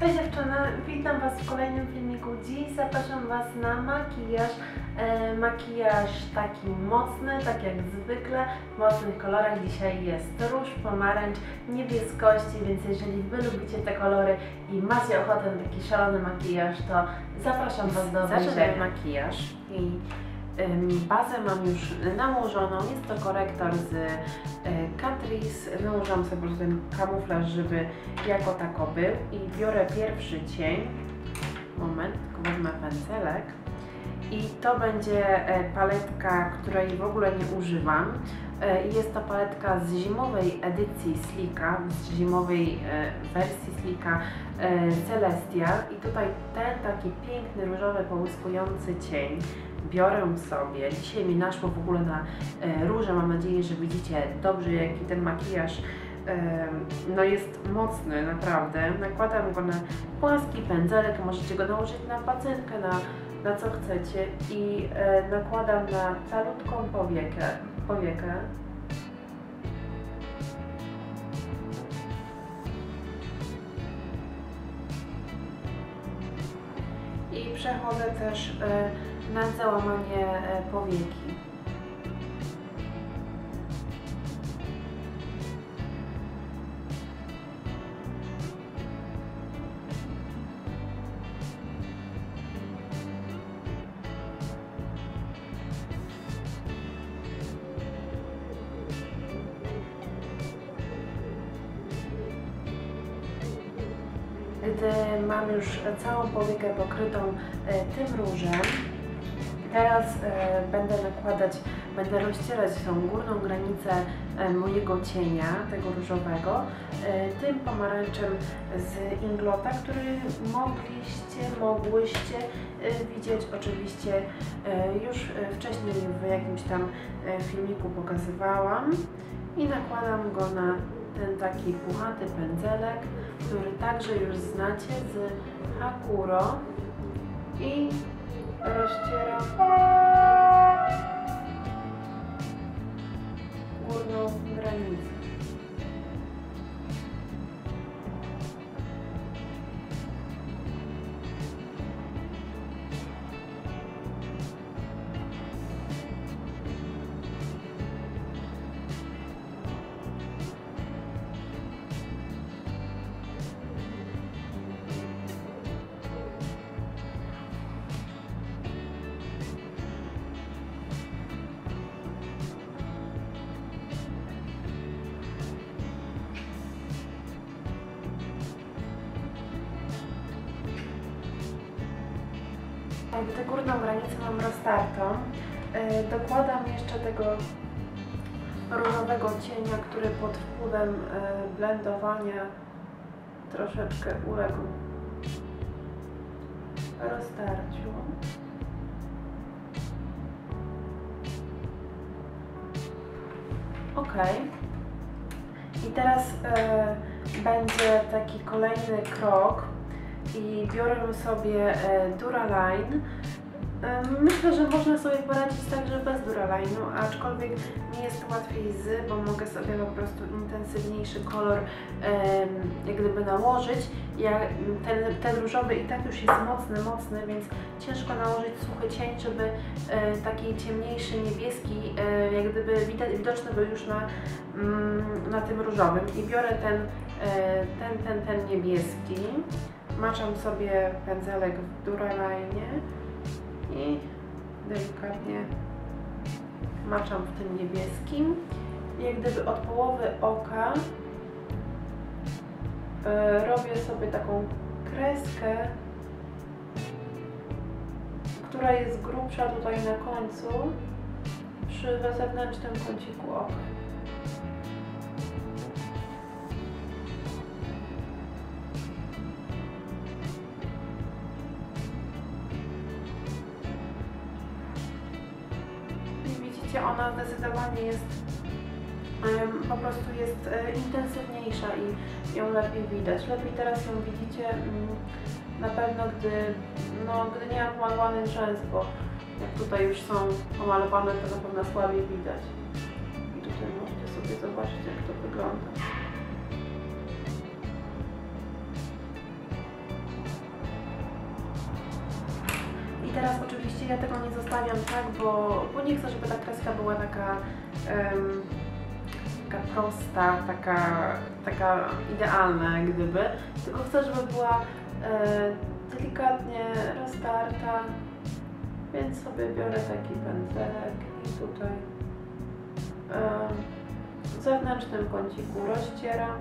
Cześć dziewczyny, witam Was w kolejnym filmiku. Dziś zapraszam Was na makijaż. E, makijaż taki mocny, tak jak zwykle, w mocnych kolorach. Dzisiaj jest róż, pomarańcz, niebieskości, więc jeżeli Wy lubicie te kolory i macie ochotę na taki szalony makijaż, to zapraszam Was do obejrzenia. makijaż i bazę mam już nałożoną. Jest to korektor z y, Catrice. Nałożyłam sobie po prostu ten kamuflaż, żeby jako tako był. I biorę pierwszy cień. Moment, tylko wezmę pędzelek. I to będzie e, paletka, której w ogóle nie używam. E, Jest to paletka z zimowej edycji Slika, z zimowej e, wersji Slika e, Celestial. I tutaj ten taki piękny, różowy, połyskujący cień biorę sobie. Dzisiaj mi naszło w ogóle na e, róże. Mam nadzieję, że widzicie dobrze, jaki ten makijaż e, no jest mocny, naprawdę. Nakładam go na płaski pędzelek, możecie go nałożyć na pacynkę, na, na co chcecie i e, nakładam na calutką powiekę, powiekę. I przechodzę też na załamanie e, powieki. Gdy mam już całą powiekę pokrytą e, tym różem, teraz e, będę nakładać, będę rozcierać tą górną granicę e, mojego cienia, tego różowego, e, tym pomarańczem z Inglota, który mogliście, mogłyście widzieć. Oczywiście już wcześniej w jakimś tam filmiku pokazywałam i nakładam go na ten taki puchaty pędzelek, który także już znacie z Hakuro i rozcieram górną granicę. Gdy górną granicę mam roztartą, yy, dokładam jeszcze tego różowego cienia, który pod wpływem yy, blendowania troszeczkę uległ roztarciu. Ok. I teraz e, będzie taki kolejny krok i biorę sobie e, Duraline. E, myślę, że można sobie poradzić także bez Duraline'u, aczkolwiek mi jest łatwiej z, bo mogę sobie po prostu intensywniejszy kolor jak gdyby nałożyć. Ja, ten, ten różowy i tak już jest mocny, mocny, więc ciężko nałożyć suchy cień, żeby e, taki ciemniejszy niebieski, jak gdyby widoczny był już na, mm, na tym różowym. I biorę ten, ten, ten, ten niebieski, maczam sobie pędzelek w Duraline i delikatnie maczam w tym niebieskim. Jak gdyby od połowy oka e, robię sobie taką kreskę, która jest grubsza tutaj na końcu przy zewnętrznym kąciku oka. Ona zdecydowanie jest po prostu jest e, intensywniejsza i ją lepiej widać. Lepiej teraz ją widzicie mm, na pewno, gdy, no, gdy nie mam pomalowanych rzęs, bo jak tutaj już są pomalowane, to na pewno słabiej widać. I tutaj możecie sobie zobaczyć, jak to wygląda. Oczywiście ja tego nie zostawiam tak, bo, bo nie chcę, żeby ta kreska była taka, em, taka prosta, taka, taka idealna jak gdyby, tylko chcę, żeby była e, delikatnie roztarta, więc sobie biorę taki pędzelek i tutaj em, w zewnętrznym kąciku rozcieram,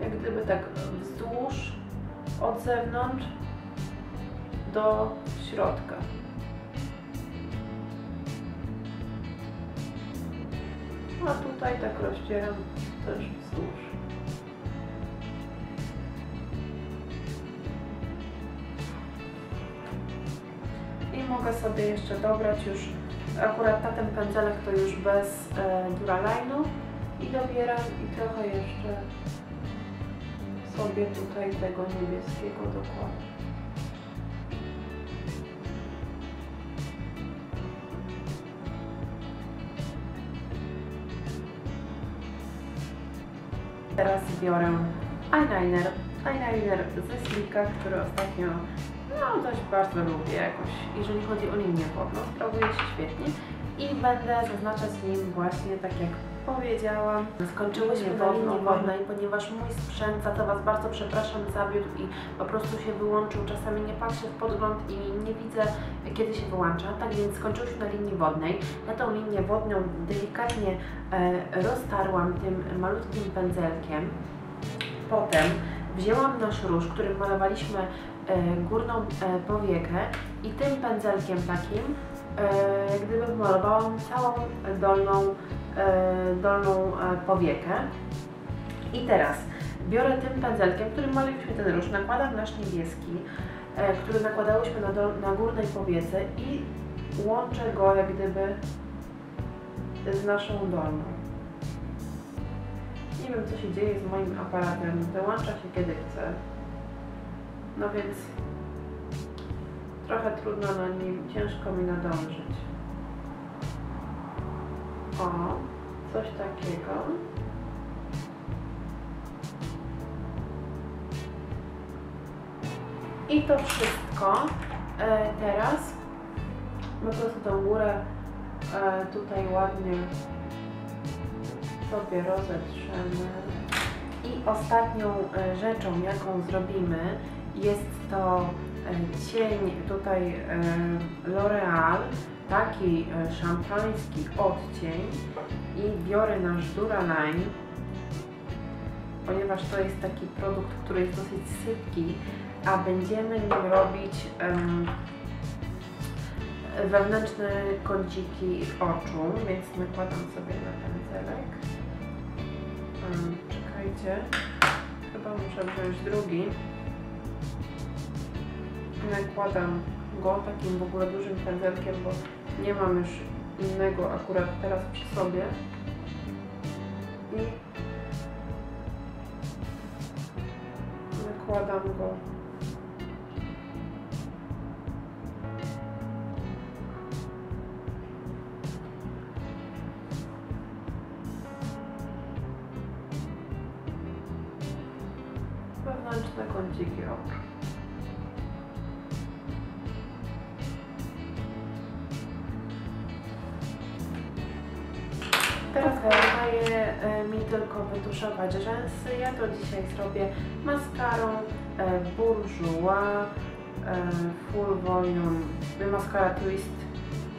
jak gdyby tak wzdłuż, od zewnątrz do środka. A tutaj tak rozcieram też wzdłuż. I mogę sobie jeszcze dobrać już, akurat na ten pędzelek to już bez e, Duraline'u i dobieram i trochę jeszcze sobie tutaj tego niebieskiego dokładam. Teraz biorę eyeliner. Eyeliner ze Slika, który ostatnio no dość bardzo lubię jakoś, jeżeli chodzi o linię wodną. Sprawuje się świetnie i będę zaznaczać nim właśnie tak jak powiedziałam. Skończyłyśmy na linii wodnej, ponieważ mój sprzęt, za to Was bardzo przepraszam, zawiódł i po prostu się wyłączył. Czasami nie patrzę w podgląd i nie widzę kiedy się wyłącza. Tak więc skończyłyśmy na linii wodnej. Na tą linię wodną delikatnie e, roztarłam tym malutkim pędzelkiem. Potem wzięłam nasz róż, którym malowaliśmy e, górną e, powiekę i tym pędzelkiem takim e, jak gdyby malowałam całą dolną, e, dolną e, powiekę. I teraz biorę tym pędzelkiem, którym malowaliśmy ten róż, nakładam nasz niebieski, e, który nakładałyśmy na, dol, na górnej powiece i łączę go jak gdyby z naszą dolną. Nie wiem co się dzieje z moim aparatem, wyłącza się kiedy chce. No więc trochę trudno na nim, ciężko mi nadążyć. O, coś takiego. I to wszystko e, teraz po prostu tą górę e, tutaj ładnie sobie rozetrzemy. I ostatnią e, rzeczą, jaką zrobimy, jest to e, cień tutaj e, L'Oreal, taki szampański odcień i biorę nasz Duraline, ponieważ to jest taki produkt, który jest dosyć sypki, a będziemy nim robić wewnętrzne kąciki oczu, więc nakładam sobie na pędzelek. Um, czekajcie, chyba muszę wziąć drugi. Nakładam go takim w ogóle dużym pędzelkiem, bo nie mam już innego akurat teraz przy sobie. I nakładam go Teraz zostaje e, mi tylko wytuszować rzęsy. Ja to dzisiaj zrobię maskarą e, Bourjois e, Full Volume, Mascara Twist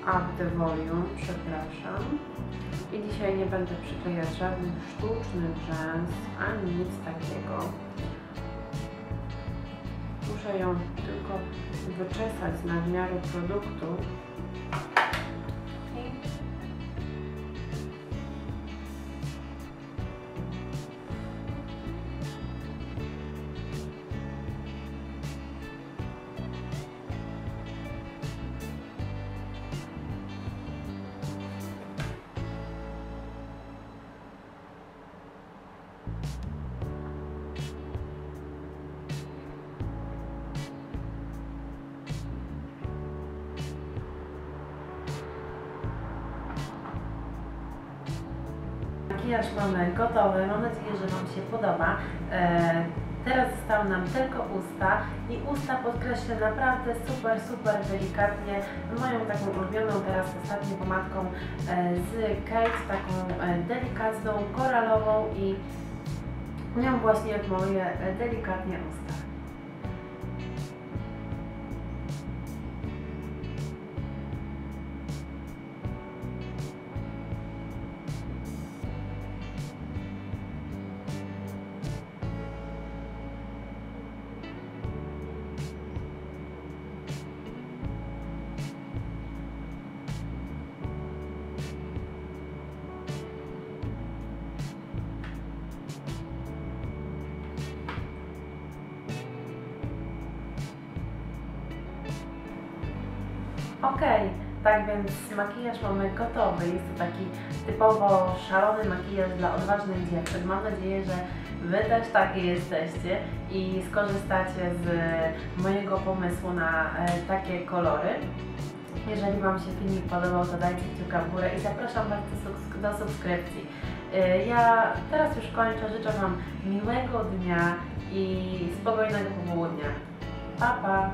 Up the Volume, przepraszam. I dzisiaj nie będę przyklejać żadnych sztucznych rzęs, ani nic takiego. Muszę ją tylko wyczesać na miarę produktu. Makijaż mamy gotowy. Mam nadzieję, że Wam się podoba. E, Teraz zostały nam tylko usta i usta podkreślę naprawdę super, super delikatnie moją taką ulubioną teraz ostatnią pomadką e, z Kate, taką e, delikatną, koralową i nią właśnie odmaluję e, delikatnie usta. Okej, tak więc makijaż mamy gotowy. Jest to taki typowo szalony makijaż dla odważnych dziewczyn. Mam nadzieję, że Wy też takie jesteście i skorzystacie z mojego pomysłu na e, takie kolory. Jeżeli Wam się filmik podobał, to dajcie kciuka w górę i zapraszam Was do subskrypcji. E, Ja teraz już kończę. Życzę Wam miłego dnia i spokojnego popołudnia. Pa, pa!